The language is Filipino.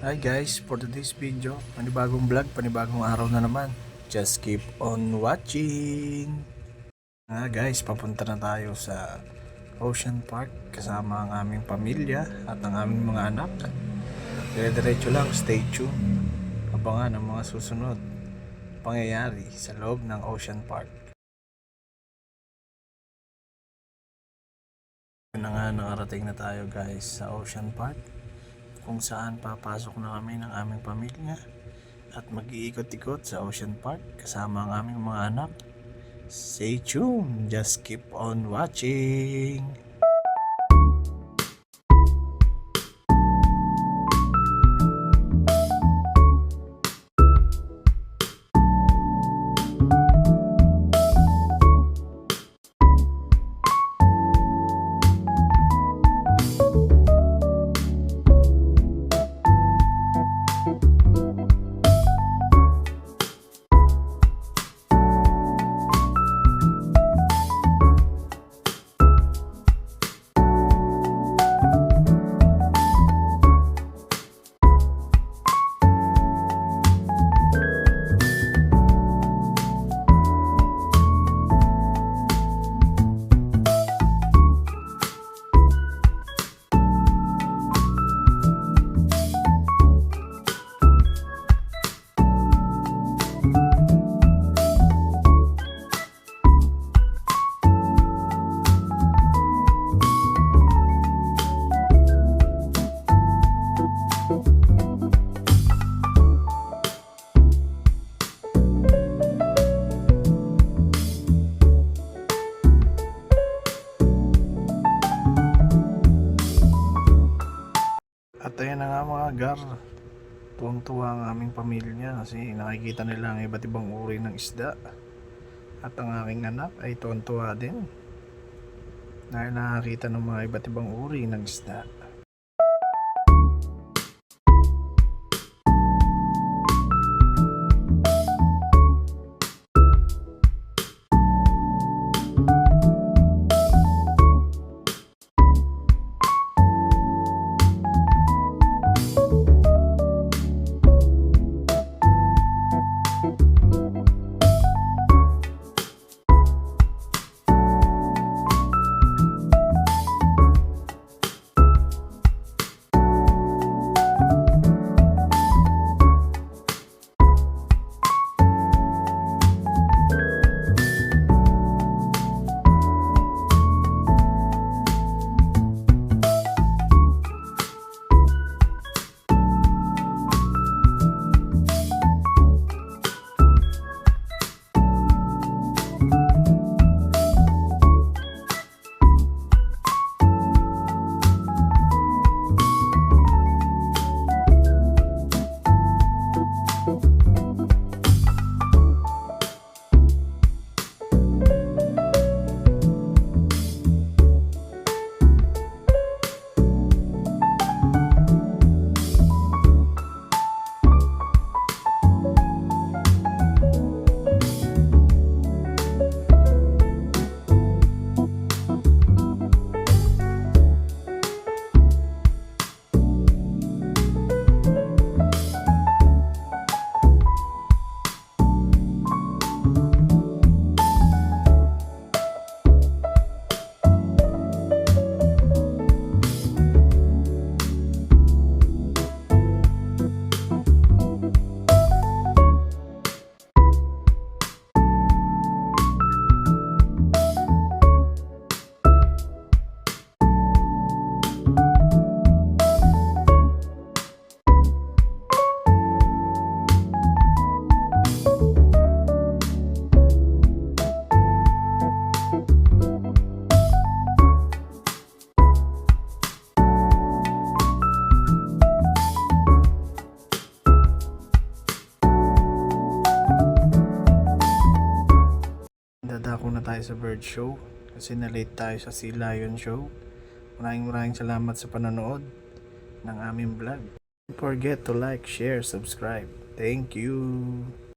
Hi guys, for today's video, panibagong vlog, panibagong araw na naman. Just keep on watching! Nga guys, papunta na tayo sa Ocean Park kasama ang aming pamilya at ang aming mga anak. Dire-diretso lang, stay tuned. Abangan ang mga susunod pangyayari sa loob ng Ocean Park. Na nga, nakarating na tayo guys sa Ocean Park kung saan papasok na kami ng aming pamilya at mag-iikot-ikot sa Ocean Park kasama ang aming mga anak. Stay tuned, just keep on watching. At ayan na nga mga gar. Tuwang-tuwa ang aming pamilya kasi nakikita nila ang iba't ibang uri ng isda. At ang aking anak ay tuwang-tuwa din. Dahil nakakita ng mga iba't ibang uri ng isda. Tayo sa bird show kasi na-late tayo sa Sea Lion show. Maraming maraming salamat sa panonood ng aming vlog. Don't forget to like, share, subscribe. Thank you!